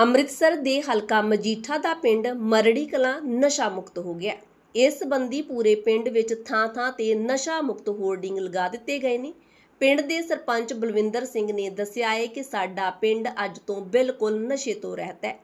ਅੰਮ੍ਰਿਤਸਰ ਦੇ ਹਲਕਾ ਮਜੀਠਾ ਦਾ ਪਿੰਡ ਮਰੜੀ ਕਲਾਂ ਨਸ਼ਾ ਮੁਕਤ ਹੋ ਗਿਆ। ਇਸ ਸੰਬੰਧੀ ਪੂਰੇ ਪਿੰਡ ਵਿੱਚ ਥਾਂ-ਥਾਂ ਤੇ ਨਸ਼ਾ ਮੁਕਤ ਹੋਰਡਿੰਗ ਲਗਾ ਦਿੱਤੇ ਗਏ ਨੇ। ਪਿੰਡ ਦੇ ਸਰਪੰਚ ਬਲਵਿੰਦਰ ਸਿੰਘ ਨੇ ਦੱਸਿਆ ਹੈ ਕਿ ਸਾਡਾ ਪਿੰਡ ਅੱਜ ਤੋਂ ਬਿਲਕੁਲ ਨਸ਼ੇ ਤੋਂ ਰਹਿਤ ਹੈ।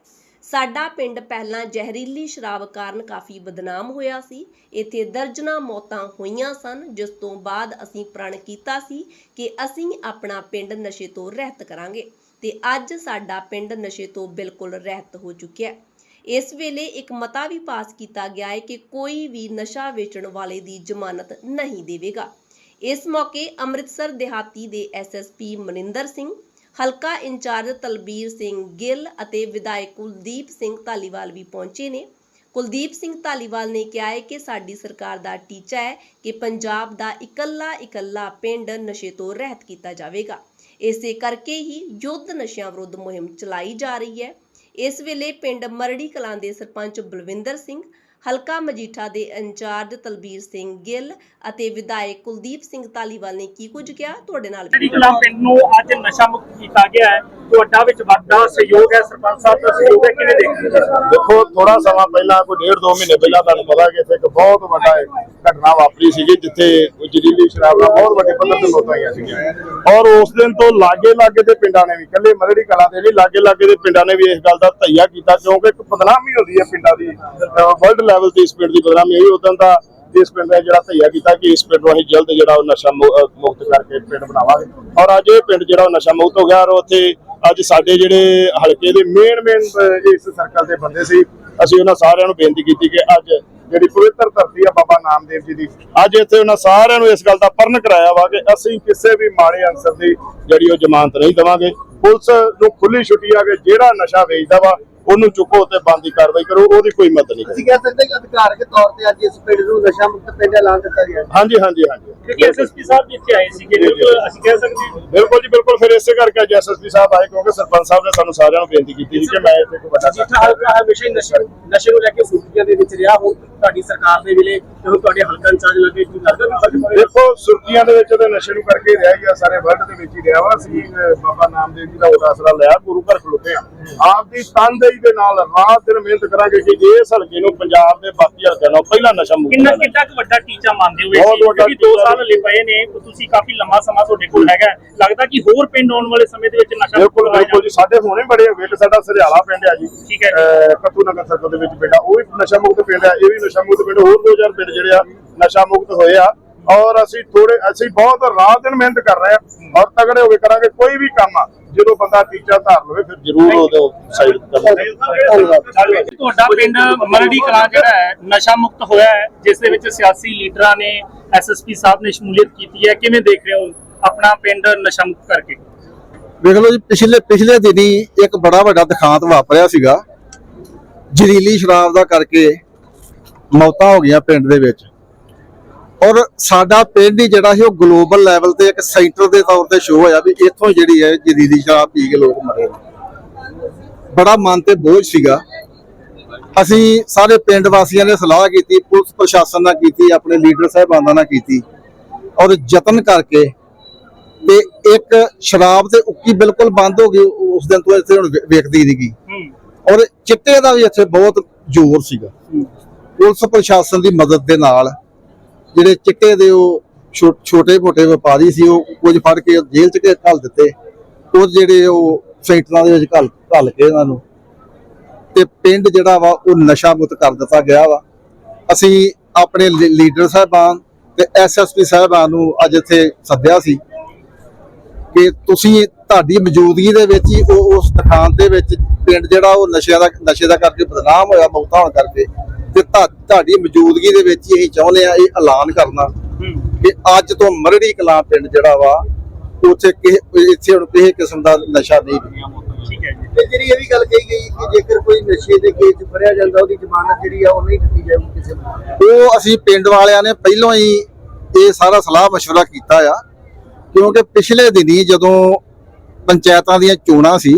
ਸਾਡਾ ਪਿੰਡ ਪਹਿਲਾਂ ਜ਼ਹਿਰੀਲੀ ਸ਼ਰਾਬ ਕਾਰਨ ਕਾਫੀ ਬਦਨਾਮ ਹੋਇਆ ਸੀ। ਇੱਥੇ ਦਰਜਨਾਂ ਮੌਤਾਂ ਹੋਈਆਂ ਸਨ, ਜਿਸ ਤੋਂ ਬਾਅਦ ਅਸੀਂ ਪ੍ਰਣ ਕੀਤਾ ਸੀ ਕਿ ਅਸੀਂ ਆਪਣਾ ਪਿੰਡ ਨਸ਼ੇ ਤੋਂ ਰਹਿਤ ਕਰਾਂਗੇ ਤੇ ਅੱਜ ਸਾਡਾ ਪਿੰਡ ਨਸ਼ੇ ਤੋਂ ਬਿਲਕੁਲ ਰਹਿਤ ਹੋ ਚੁੱਕਿਆ ਹੈ। ਇਸ ਵੇਲੇ ਇੱਕ ਮਤਾ ਵੀ ਪਾਸ ਕੀਤਾ ਗਿਆ ਹੈ ਕਿ ਕੋਈ ਵੀ ਨਸ਼ਾ ਵੇਚਣ ਵਾਲੇ ਦੀ ਜ਼ਮਾਨਤ ਨਹੀਂ ਦੇਵੇਗਾ। ਇਸ ਮੌਕੇ ਅੰਮ੍ਰਿਤਸਰ ਦਿਹਾਤੀ ਦੇ ਐਸਐਸਪੀ ਮਨਿੰਦਰ ਸਿੰਘ ਹਲਕਾ ਇੰਚਾਰਜ ਤਲਬੀਰ ਸਿੰਘ ਗਿੱਲ ਅਤੇ ਵਿਧਾਇਕ ਕੁਲਦੀਪ ਸਿੰਘ ਧਾਲੀਵਾਲ ਵੀ ਪਹੁੰਚੇ ਨੇ। ਕੁਲਦੀਪ ਸਿੰਘ ਧਾਲੀਵਾਲ ਨੇ ਕਿਹਾ ਹੈ ਕਿ ਸਾਡੀ ਸਰਕਾਰ ਦਾ ਟੀਚਾ ਹੈ ਕਿ ਪੰਜਾਬ ਦਾ ਇਕੱਲਾ ਇਕੱਲਾ ਪਿੰਡ ਨਸ਼ੇ ਤੋਂ ਰਹਿਤ ਕੀਤਾ ਜਾਵੇਗਾ। ਇਸੇ ਕਰਕੇ ਹੀ ਯੁੱਧ ਨਸ਼ਿਆਂ ਵਿਰੁੱਧ ਮੁਹਿੰਮ ਚਲਾਈ ਜਾ ਰਹੀ ਹੈ। ਇਸ ਵੇਲੇ ਪਿੰਡ ਮਰੜੀ ਕਲਾਂ ਦੇ ਸਰਪੰਚ ਬਲਵਿੰਦਰ ਸਿੰਘ ਹਲਕਾ ਮਜੀਠਾ ਦੇ ਇੰਚਾਰਜ ਤਲਬੀਰ ਸਿੰਘ ਗਿੱਲ ਅਤੇ ਵਿਧਾਇਕ ਕੁਲਦੀਪ ਸਿੰਘ ਧਾਲੀਵਾਲ ਨੇ ਕੀ ਕੁਝ ਕਿਹਾ? ਤੁਹਾਡੇ ਨਾਲ ਵੀ ਜਿਹੜੀ ਕਲਾ ਪਿੰਡ ਨੂੰ ਅੱਜ ਨਸ਼ਾ ਮੁਕਤ ਕੀਤਾ ਗਿਆ ਹੈ ਤੁਹਾਡਾ ਵਿੱਚ ਵੱਡਾ ਸਹਿਯੋਗ ਹੈ ਸਰਪੰਚ ਸਾਹਿਬ ਦਾ ਸਹਿਯੋਗ ਹੈ ਕਿਵੇਂ ਦੇਖਦੇ ਦੇਖੋ ਥੋੜਾ ਸਮਾਂ ਪਹਿਲਾਂ ਕੋਈ ਡੇਢ ਦੋ ਮਹੀਨੇ ਪਹਿਲਾਂ ਤੁਹਾਨੂੰ ਪਤਾ ਕਿ ਇੱਥੇ ਇੱਕ ਬਹੁਤ ਵੱਡਾ ਘਟਨਾ ਵਾਪਰੀ ਸੀਗੀ ਜਿੱਥੇ ਉਹ ਜ਼ਹਿਰੀਲੀ ਸ਼ਰਾਬ ਨਾਲ ਬਹੁਤ ਵੱਡੇ ਪੱਧਰ ਤੇ ਮੌਤਾਂ ਹੋਈਆਂ ਸੀਗੀਆਂ। ਔਰ ਉਸ ਦਿਨ ਤੋਂ ਲਾਗੇ ਲਾਗੇ ਦੇ ਪਿੰਡਾਂ ਨੇ ਵੀ, ਇਕੱਲੇ ਮਰੜੀ ਕਲਾਂ ਦੇ ਨਹੀਂ ਲਾਗੇ ਲਾਗੇ ਦੇ ਪਿੰਡਾਂ ਨੇ ਵੀ ਇਸ ਗੱਲ ਦਾ ਧਈਆ ਕੀਤਾ, ਕਿਉਂਕਿ ਇੱਕ ਬਦਨਾਮੀ ਹੁੰਦੀ ਹੈ ਪਿੰਡਾਂ ਦੀ ਵਰਲਡ ਲੈਵਲ ਤੇ ਇਸ ਪਿੰਡ ਦੀ ਬਦਨਾਮੀ ਹੋਈ। ਉਦੋਂ ਦਾ ਇਸ ਪਿੰਡ ਨੇ ਜਿਹੜਾ ਧਈਆ ਕੀਤਾ ਕਿ ਇਸ ਪਿੰਡ ਨੂੰ ਅਸੀਂ ਜਲਦ ਜਿਹੜਾ ਉਹ ਨਸ਼ਾ ਮੁਕਤ ਕਰਕੇ ਪਿੰਡ ਬਣਾਵਾਂਗੇ। ਔਰ ਅੱਜ ਇਹ ਪਿੰਡ ਜਿਹੜਾ ਉਹ ਨਸ਼ਾ ਮੁਕਤ ਹੋ ਗਿਆ ਔਰ ਉੱਥੇ ਅੱਜ ਸਾਡੇ ਜਿਹੜੇ ਹਲਕੇ ਦੇ ਮੇਨ ਮੇਨ ਇਸ ਸਰਕਲ ਦੇ ਬੰਦੇ ਸੀ। ਅਸੀਂ ਉਹਨਾਂ ਸਾਰਿਆਂ ਨੂੰ ਬੇਨਤੀ ਕੀਤੀ ਕਿ ਅੱਜ ਜਿਹੜੀ ਪਵਿੱਤਰ ਨਾਮਦੇਵ ਜੀ ਦੀ। ਅੱਜ ਇੱਥੇ ਉਹਨਾਂ ਸਾਰਿਆਂ ਨੂੰ ਇਸ ਗੱਲ ਦਾ ਪਰਨ ਕਰਾਇਆ ਵਾ ਕਿ ਅਸੀਂ ਕਿਸੇ ਵੀ ਮਾੜੇ ਅੰਸਰ ਦੀ ਜਿਹੜੀ ਉਹ ਜ਼ਮਾਨਤ ਨਹੀਂ ਦੇਵਾਂਗੇ। ਪੁਲਿਸ ਨੂੰ ਖੁੱਲੀ ਛੁੱਟੀ ਆ ਕੇ ਜਿਹੜਾ ਨਸ਼ਾ ਵੇਚਦਾ ਵਾ ਉਹਨੂੰ ਚੁੱਕੋ ਤੇ ਬੰਦੀ ਕਾਰਵਾਈ ਕਰੋ ਉਹਦੀ ਕੋਈ ਮਦਦ ਨਹੀਂ ਅਸੀਂ ਕਹਿ ਸਕਦੇ ਹਾਂ ਕਿ ਅਧਿਕਾਰਕ ਤੌਰ ਤੇ ਅੱਜ ਇਸ ਪਿੰਡ ਨੂੰ ਨਸ਼ਾ ਮੁਕਤ ਪਿੰਡ ਐਲਾਨ ਦਿੱਤਾ ਗਿਆ ਹੈ। ਹਾਂਜੀ ਹਾਂਜੀ ਹਾਂਜੀ। ਕਿਉਂਕਿ ਐਸਐਸਪੀ ਸਾਹਿਬ ਜਿੱਥੇ ਆਏ ਸੀਗੇ ਬਿਲਕੁਲ ਅਸੀਂ ਕਹਿ ਸਕਦੇ ਹਾਂ। ਬਿਲਕੁਲ ਜੀ ਬਿਲਕੁਲ। ਫਿਰ ਇਸੇ ਕਰਕੇ ਅੱਜ ਐਸਐਸਪੀ ਸਾਹਿਬ ਆਏ ਕਿਉਂਕਿ ਸਰਪੰਚ ਸਾਹਿਬ ਨੇ ਸਾਨੂੰ ਸਾਰਿਆਂ ਨੂੰ ਬੇਨਤੀ ਕੀਤੀ ਸੀ ਕਿ ਮੈਂ ਇੱਥੇ ਕੋਈ ਵੱਡਾ ਜਿੱਥਾ ਹਲਕਾ ਹਮੇਸ਼ਾ ਹੀ ਨਸ਼ੇ ਨਸ਼ੇ ਨੂੰ ਲੈ ਕੇ ਸੁਰਖੀਆਂ ਦੇ ਵਿੱਚ ਰਿਹਾ। ਹੁਣ ਤੁਹਾਡੀ ਸਰਕਾਰ ਦੇ ਵੇਲੇ ਜਦੋਂ ਤੁਹਾਡੇ ਹਲਕਾ ਇੰਚਾਰਜ ਲੱਗੇ ਕੀ ਲੱਗਦਾ ਦੇਖੋ ਸੁਰਖੀਆਂ ਦੇ ਵਿੱਚ ਤੇ ਨਸ਼ੇ ਨੂੰ ਕਰਕੇ ਰਹਿ ਗਿਆ ਸਾਰੇ ਵਰਲਡ ਦੇ ਵਿੱਚ ਹੀ ਰਿਹਾ ਵਾ। ਅਸੀਂ ਬਾਬਾ ਨਾਮਦੇਵ ਜੀ ਦਾ ਉਹਦਾ ਆਸਰਾ ਲਿਆ ਗੁਰੂ ਘਰ ਖਲੋਤੇ ਆ ਆਪ ਦੀ ਤਨਦੇਹੀ ਦੇ ਨਾਲ ਰਾਤ ਦਿਨ ਮਿਹਨਤ ਕਰਾਂਗੇ ਕਿ ਇਸ ਹਲਕੇ ਨੂੰ ਪੰਜਾਬ ਦੇ ਬਾਕੀ ਹਲਕਿਆਂ ਨਾਲੋਂ ਪਹਿਲਾਂ ਨਸ਼ਾ ਮੁਕਤ ਕਿੰਨਾ। ਕਿੰਨਾ ਕੁ ਵੱਡਾ ਟੀਚਾ ਮੰਨਦੇ ਹੋ ਬਹੁਤ ਇਹ ਵੱਡਾ ਕਿਉਂਕਿ 2 ਟੀਚਾ ਸਾਲ ਹਲੇ ਪਏ ਨੇ ਤੁਸੀਂ ਕਾਫੀ ਲੰਮਾ ਸਮਾਂ ਤੁਹਾਡੇ ਕੋਲ ਹੈਗਾ ਹੈ। ਲੱਗਦਾ ਕਿ ਹੋਰ ਪਿੰਡ ਆਉਣ ਵਾਲੇ ਸਮੇਂ ਦੇ ਵਿੱਚ ਨਸ਼ਾ ਬਿਲਕੁਲ ਬਿਲਕੁਲ ਜੀ ਸਾਡੇ ਹੋਣੇ ਬੜੇ ਹੋ ਇੱਕ ਸਾਡਾ ਸਰਿਆਲਾ ਪਿੰਡ ਆ ਜੀ ਠੀਕ ਹੈ। ਕੱਤੂ ਨਗਰ ਸਰਕਲ ਦੇ ਵਿੱਚ ਪਿੰਡ ਆ ਉਹ ਵੀ ਨਸ਼ਾ ਮੁਕਤ ਪਿੰਡ ਆ ਇਹ ਵੀ ਨਸ਼ਾ ਮੁਕਤ ਪਿੰਡ ਹੋਰ 2000 ਪਿੰਡ ਜਿਹੜੇ ਆ ਨਸ਼ਾ ਮੁਕਤ ਹੋਏ ਆ ਔਰ ਅਸੀਂ ਥੋੜੇ ਅਸੀਂ ਬਹੁਤ ਰਾਤ ਦਿਨ ਮਿਹਨਤ ਕਰ ਰਹੇ ਆ ਔਰ ਤਗੜੇ ਹੋ ਕੇ ਕਰਾਂਗੇ ਕੋਈ ਵੀ ਕੰਮ ਆ ਜਦੋਂ ਬੰਦਾ ਟੀਚਾ ਧਾਰ ਲਵੇ ਫਿਰ ਜ਼ਰੂਰ ਉਹਦੇ ਸਾਈਡ ਕਰਾਂਗੇ ਤੁਹਾਡਾ ਪਿੰਡ ਮਰੜੀ ਕਲਾਂ ਜਿਹੜਾ ਹੈ ਨਸ਼ਾ ਮੁਕਤ ਹੋਇਆ ਹੈ ਜਿਸ ਦੇ ਵਿੱਚ ਸਿਆਸੀ ਲੀਡਰਾਂ ਨੇ ਐਸਐਸਪੀ ਸਾਹਿਬ ਨੇ ਸ਼ਮੂਲੀਅਤ ਕੀਤੀ ਹੈ ਕਿਵੇਂ ਦੇਖ ਰਹੇ ਹੋ ਆਪਣਾ ਪਿੰਡ ਨਸ਼ਾ ਮੁਕਤ ਕਰਕੇ? ਵੇਖ ਲਓ ਜੀ ਪਿਛਲੇ ਪਿਛਲੇ ਦਿਨੀ ਇੱਕ ਬੜਾ ਵੱਡਾ ਦਿਖਾਂਤ ਵਾਪਰਿਆ ਸੀਗਾ। ਜ਼ਹਿਰੀਲੀ ਸ਼ਰਾਬ ਦਾ ਕਰਕੇ ਮੌਤਾਂ ਹੋ ਗਈਆਂ ਪਿੰਡ ਦੇ ਵਿੱਚ। ਔਰ ਸਾਡਾ ਪਿੰਡ ਹੀ ਜਿਹੜਾ ਸੀ ਉਹ ਗਲੋਬਲ ਲੈਵਲ ਤੇ ਇੱਕ ਸੈਂਟਰ ਦੇ ਤੌਰ ਤੇ ਸ਼ੋਅ ਹੋਇਆ ਵੀ ਇੱਥੋਂ ਜਿਹੜੀ ਹੈ ਜ਼ਹਿਰੀਲੀ ਸ਼ਰਾਬ ਪੀ ਕੇ ਲੋਕ ਮਰੇ। ਬੜਾ ਮਨ ਤੇ ਬੋਝ ਸੀਗਾ। ਅਸੀਂ ਸਾਰੇ ਪਿੰਡ ਵਾਸੀਆਂ ਨੇ ਸਲਾਹ ਕੀਤੀ ਪੁਲਿਸ ਪ੍ਰਸ਼ਾਸਨ ਨਾਲ ਕੀਤੀ ਆਪਣੇ ਲੀਡਰ ਸਾਹਿਬਾਨਾਂ ਨਾਲ ਕੀਤੀ ਔਰ ਯਤਨ ਕਰਕੇ ਤੇ ਇੱਕ ਸ਼ਰਾਬ ਤੇ ਉੱਕੀ ਬਿਲਕੁਲ ਬੰਦ ਹੋ ਗਈ ਉਸ ਦਿਨ ਤੋਂ ਇੱਥੇ ਹੁਣ ਵੇਖਦੀ ਨਹੀਂਗੀ ਹੂੰ। ਔਰ ਚਿੱਟੇ ਦਾ ਵੀ ਇੱਥੇ ਬਹੁਤ ਜ਼ੋਰ ਸੀਗਾ। ਪੁਲਿਸ ਪ੍ਰਸ਼ਾਸਨ ਦੀ ਮਦਦ ਦੇ ਨਾਲ ਜਿਹੜੇ ਚਿੱਟੇ ਦੇ ਉਹ ਛੋਟੇ ਮੋਟੇ ਵਪਾਰੀ ਸੀ, ਉਹ ਕੁਝ ਫੜ ਕੇ ਜੇਲ੍ਹ ਚ ਘੱਲ ਦਿੱਤੇ। ਉਹ ਜਿਹੜੇ ਉਹ ਸੈਂਟਰਾਂ ਦੇ ਵਿੱਚ ਘੱਲ ਘੱਲ ਕੇ ਇਹਨਾਂ ਨੂੰ। ਤੇ ਪਿੰਡ ਜਿਹੜਾ ਵਾ, ਉਹ ਨਸ਼ਾ ਮੁਕਤ ਕਰ ਦਿੱਤਾ ਗਿਆ ਵਾ। ਅਸੀਂ ਆਪਣੇ ਲੀਡਰ ਸਾਹਿਬਾਨ ਤੇ ਐਸਐਸਪੀ ਸਾਹਿਬਾਨ ਨੂੰ ਅੱਜ ਇੱਥੇ ਸੱਦਿਆ ਸੀ ਕਿ ਤੁਸੀਂ ਤੁਹਾਡੀ ਮੌਜੂਦਗੀ ਦੇ ਵਿੱਚ ਹੀ ਉਹ ਉਸ ਦੁਕਾਨ ਦੇ ਵਿੱਚ ਪਿੰਡ ਜਿਹੜਾ ਉਹ ਨਸ਼ਿਆਂ ਦਾ ਨਸ਼ੇ ਦਾ ਕਰਕੇ ਬਦਨਾਮ ਹੋਇਆ, ਮੌਤਾਂ ਹੋਣ ਕਰਕੇ। ਤੇ ਤੁਹਾ- ਤੁਹਾਡੀ ਮੌਜੂਦਗੀ ਦੇ ਵਿੱਚ ਹੀ ਅਸੀਂ ਚਾਹੁੰਦੇ ਆ ਇਹ ਐਲਾਨ ਕਰਨਾ ਹੂੰ ਕਿ ਅੱਜ ਤੋਂ ਮਰੜੀ ਕਲਾਂ ਪਿੰਡ ਜਿਹੜਾ ਵਾ ਉੱਥੇ ਕਿਸੇ ਇੱਥੇ ਹੁਣ ਕਿਸੇ ਕਿਸਮ ਦਾ ਨਸ਼ਾ ਨਹੀਂ ਠੀਕ ਹੈ ਜੀ ਤੇ ਜਿਹੜੀ ਇਹ ਵੀ ਗੱਲ ਕਹੀ ਗਈ ਕਿ ਜੇਕਰ ਕੋਈ ਨਸ਼ੇ ਦੇ ਕੇਸ 'ਚ ਫੜਿਆ ਜਾਂਦਾ ਉਹਦੀ ਜ਼ਮਾਨਤ ਜਿਹੜੀ ਆ ਉਹ ਨਹੀਂ ਦਿੱਤੀ ਜਾਊਗੀ ਕਿਸੇ ਨੂੰ ਉਹ ਅਸੀਂ ਪਿੰਡ ਵਾਲਿਆਂ ਨੇ ਪਹਿਲਾਂ ਹੀ ਇਹ ਸਾਰਾ ਸਲਾਹ مشورہ ਕੀਤਾ ਆ ਕਿਉਂਕਿ ਪਿਛਲੇ ਦਿਨੀ ਜਦੋਂ ਪੰਚਾਇਤਾਂ ਦੀਆਂ ਚੋਣਾਂ ਸੀ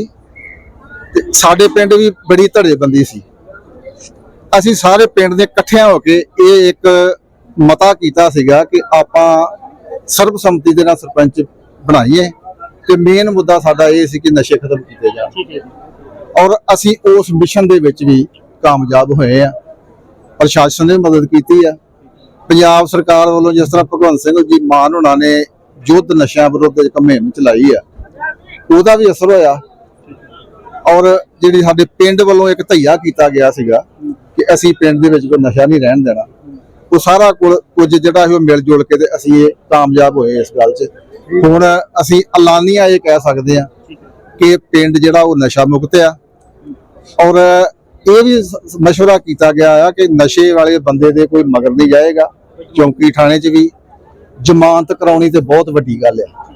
ਤੇ ਸਾਡੇ ਪਿੰਡ ਵੀ ਬੜੀ ਧੜੇਬੰਦੀ ਸੀ ਅਸੀਂ ਸਾਰੇ ਪਿੰਡ ਦੇ ਇਕੱਠਿਆਂ ਹੋ ਕੇ ਇਹ ਇੱਕ ਮਤਾ ਕੀਤਾ ਸੀਗਾ ਕਿ ਆਪਾਂ ਸਰਬਸੰਮਤੀ ਦੇ ਨਾਲ ਸਰਪੰਚ ਬਣਾਈਏ ਤੇ ਮੇਨ ਮੁੱਦਾ ਸਾਡਾ ਇਹ ਸੀ ਕਿ ਨਸ਼ੇ ਖਤਮ ਕੀਤੇ ਜਾਣ। ਔਰ ਅਸੀਂ ਉਸ ਮਿਸ਼ਨ ਦੇ ਵਿੱਚ ਵੀ ਕਾਮਯਾਬ ਹੋਏ ਆ ਪ੍ਰਸ਼ਾਸਨ ਨੇ ਮਦਦ ਕੀਤੀ ਆ। ਪੰਜਾਬ ਸਰਕਾਰ ਵੱਲੋਂ ਜਿਸ ਤਰ੍ਹਾਂ ਭਗਵੰਤ ਸਿੰਘ ਜੀ ਮਾਨ ਹੋਣਾ ਨੇ ਯੁੱਧ ਨਸ਼ਿਆਂ ਵਿਰੁੱਧ ਇੱਕ ਮੁਹਿੰਮ ਚਲਾਈ ਆ ਉਹਦਾ ਵੀ ਅਸਰ ਹੋਇਆ। ਔਰ ਜਿਹੜੀ ਸਾਡੇ ਪਿੰਡ ਵੱਲੋਂ ਇੱਕ ਧਈਆ ਕੀਤਾ ਗਿਆ ਸੀਗਾ ਕਿ ਅਸੀਂ ਪਿੰਡ ਦੇ ਵਿੱਚ ਕੋਈ ਨਸ਼ਾ ਨਹੀਂ ਰਹਿਣ ਦੇਣਾ। ਉਹ ਸਾਰਾ ਕੁਲ- ਕੁਝ ਜਿਹੜਾ ਸੀ ਉਹ ਮਿਲ ਜੁਲ ਕੇ ਤੇ ਅਸੀਂ ਇਹ ਕਾਮਯਾਬ ਹੋਏ ਇਸ ਗੱਲ 'ਚ। ਹੁਣ ਅਸੀਂ ਐਲਾਨੀਆਂ ਇਹ ਕਹਿ ਸਕਦੇ ਆ ਕਿ ਪਿੰਡ ਜਿਹੜਾ ਉਹ ਨਸ਼ਾ ਮੁਕਤ ਆ। ਔਰ ਇਹ ਵੀ ਮਸ਼ਵਰਾ ਕੀਤਾ ਗਿਆ ਆ ਕਿ ਨਸ਼ੇ ਵਾਲੇ ਬੰਦੇ ਦੇ ਕੋਈ ਮਗਰ ਨਹੀਂ ਜਾਏਗਾ। ਚੌਂਕੀ ਥਾਣੇ 'ਚ ਵੀ ਜ਼ਮਾਨਤ ਕਰਾਉਣੀ ਤੇ ਬਹੁਤ ਵੱਡੀ ਗੱਲ ਆ।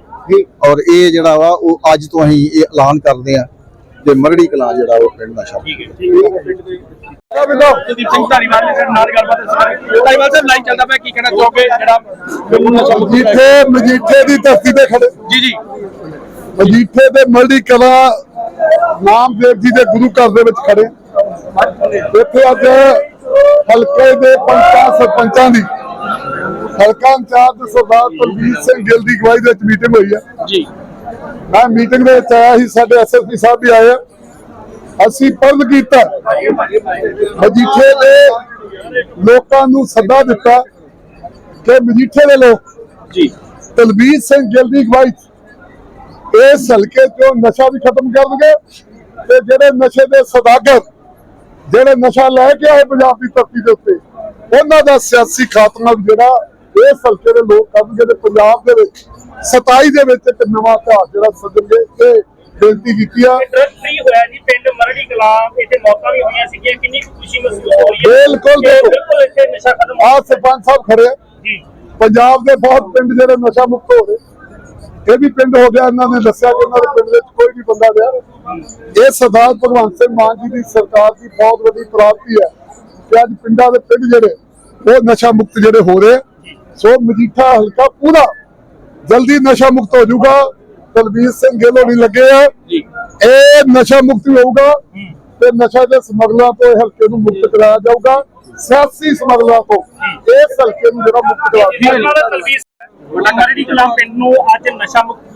ਔਰ ਇਹ ਜਿਹੜਾ ਵਾ, ਉਹ ਅੱਜ ਤੋਂ ਅਸੀਂ ਇਹ ਐਲਾਨ ਕਰਦੇ ਆ ਕਿ ਮਰੜੀ ਕਲਾਂ ਜਿਹੜਾ ਉਹ ਪਿੰਡ ਨਸ਼ਾ ਮੁਕਤ ਠੀਕ ਹੈ ਕੁਲਦੀਪ ਸਿੰਘ ਧਾਰੀਵਾਲ ਨੇ ਸਾਡੇ ਨਾਲ ਗੱਲਬਾਤ ਇਸ ਧਾਰੀਵਾਲ ਸਾਹਿਬ ਲਾਈਨ ਚੱਲਦਾ ਪਿਆ ਕੀ ਕਹਿਣਾ ਚਾਹੋਗੇ? ਜਿਹੜਾ ਪਿੰਡ ਨਸ਼ਾ ਮੁਕਤ ਮਜੀਠੇ ਮਜੀਠੇ ਦੀ ਧਰਤੀ ਤੇ ਖੜੇ। ਜੀ ਜੀ। ਮਜੀਠੇ ਦੇ ਮਲੜੀ ਕਲਾ ਨਾਮਦੇਵ ਜੀ ਦੇ ਗੁਰੂ ਘਰ ਦੇ ਵਿੱਚ ਖੜੇ। ਇੱਥੇ ਅੱਜ ਹਲਕੇ ਦੇ ਪੰਚਾਂ ਸਰਪੰਚਾਂ ਦੀ ਹਲਕਾ ਇੰਚਾਰਜ ਸਰਦਾਰ ਕੁਲਬੀਰ ਸਿੰਘ ਗਿੱਲ ਦੀ ਅਗਵਾਈ ਦੇ ਵਿੱਚ ਮੀਟਿੰਗ ਹੋਈ ਹੈ। ਜੀ। ਮੈਂ ਮੀਟਿੰਗ ਦੇ ਵਿੱਚ ਆਇਆ ਸੀ ਸਾਡੇ ਐਸਐਸਪੀ ਸਾਹਿਬ ਵੀ ਆਏ ਆ। ਅਸੀਂ ਪਰਦ ਕੀਤਾ। ਮਜੀਠੇ ਦੇ ਲੋਕਾਂ ਨੂੰ ਸੱਦਾ ਦਿੱਤਾ ਕਿ ਮਜੀਠੇ ਦੇ ਲੋਕ ਜੀ। ਤਲਬੀਰ ਸਿੰਘ ਗਿੱਲ ਦੀ 'ਚ ਇਸ ਹਲਕੇ ਚੋਂ ਨਸ਼ਾ ਵੀ ਖਤਮ ਕਰ ਦਗੇ ਤੇ ਜਿਹੜੇ ਨਸ਼ੇ ਦੇ ਸਦਾਗਰ ਜਿਹੜੇ ਨਸ਼ਾ ਲੈ ਕੇ ਆਏ ਪੰਜਾਬ ਦੀ ਧਰਤੀ ਦੇ ਉੱਤੇ ਉਹਨਾਂ ਦਾ ਸਿਆਸੀ ਖਾਤਮਾ ਜਿਹੜਾ ਇਸ ਹਲਕੇ ਦੇ ਲੋਕ ਕਰਨਗੇ ਤੇ ਪੰਜਾਬ ਦੇ ਵਿੱਚ 27 ਦੇ ਵਿੱਚ ਇੱਕ ਨਵਾਂ ਇਤਿਹਾਸ ਜਿਹੜਾ ਸੱਜਣਗੇ ਤੇ ਬੇਨਤੀ ਕੀਤੀ ਆ। ਡਰਗ ਫ੍ਰੀ ਹੋਇਆ ਜੀ ਪਿੰਡ ਮਰੜੀ ਕਲਾਂ ਇੱਥੇ ਮੌਤਾਂ ਵੀ ਹੋਈਆਂ ਸੀਗੀਆਂ ਕਿੰਨੀ ਕੁ ਖੁਸ਼ੀ ਮਹਿਸੂਸ ਹੋ ਰਹੀ ਹੈ? ਬਿਲਕੁਲ, ਕਿ ਬਿਲਕੁਲ। ਬਿਲਕੁਲ ਇੱਥੇ ਨਸ਼ਾ ਖਤਮ ਹੋ ਆ ਸਰਪੰਚ ਸਾਹਿਬ ਖੜੇ ਆ। ਜੀ। ਪੰਜਾਬ ਦੇ ਬਹੁਤ ਪਿੰਡ ਜਿਹੜੇ ਨਸ਼ਾ ਮੁਕਤ ਹੋ ਰਹੇ ਇਹ ਵੀ ਪਿੰਡ ਹੋ ਗਿਆ ਇਹਨਾਂ ਨੇ ਦੱਸਿਆ ਕਿ ਉਹਨਾਂ ਦੇ ਪਿੰਡ ਵਿੱਚ ਕੋਈ ਵੀ ਬੰਦਾ ਰਿਹਾ। ਇਹ ਸਰਦਾਰ ਭਗਵੰਤ ਸਿੰਘ ਮਾਨ ਜੀ ਦੀ ਸਰਕਾਰ ਦੀ ਬਹੁਤ ਵੱਡੀ ਪ੍ਰਾਪਤੀ ਹੈ ਕਿ ਅੱਜ ਪਿੰਡਾਂ ਦੇ ਪਿੰਡ ਜਿਹੜੇ ਉਹ ਨਸ਼ਾ ਮੁਕਤ ਜਿਹੜੇ ਹੋ ਰਹੇ ਸੋ ਮਜੀਠਾ ਹਲਕਾ ਪੂਰਾ ਜਲਦੀ ਨਸ਼ਾ ਮੁਕਤ ਹੋ ਜਾਊਗਾ। ਤਲਵੀਰ ਸਿੰਘ ਗਿੱਲ ਹੋਣੀ ਲੱਗੇ ਆ। ਜੀ। ਇਹ ਨਸ਼ਾ ਮੁਕਤ ਹੋਊਗਾ ਤੇ ਨਸ਼ਾ ਦੇ ਸਮਗਲਰਾਂ ਤੋਂ ਇਹ ਹਲਕੇ ਨੂੰ ਮੁਕਤ ਕਰਾਇਆ ਜਾਊਗਾ। ਸਿਆਸੀ ਸਮਗਲਰਾਂ ਤੋਂ ਇਸ ਹਲਕੇ ਨੂੰ ਜਿਹੜਾ ਮੁਕਤ ਕਰਾ ਜੀ ਨਾਲ ਤਲਵੀਰ ਵੱਡਾ ਮਰੜੀ ਕਲਾਂ ਪਿੰਡ ਨੂੰ ਅੱਜ ਨਸ਼ਾ ਮੁਕਤ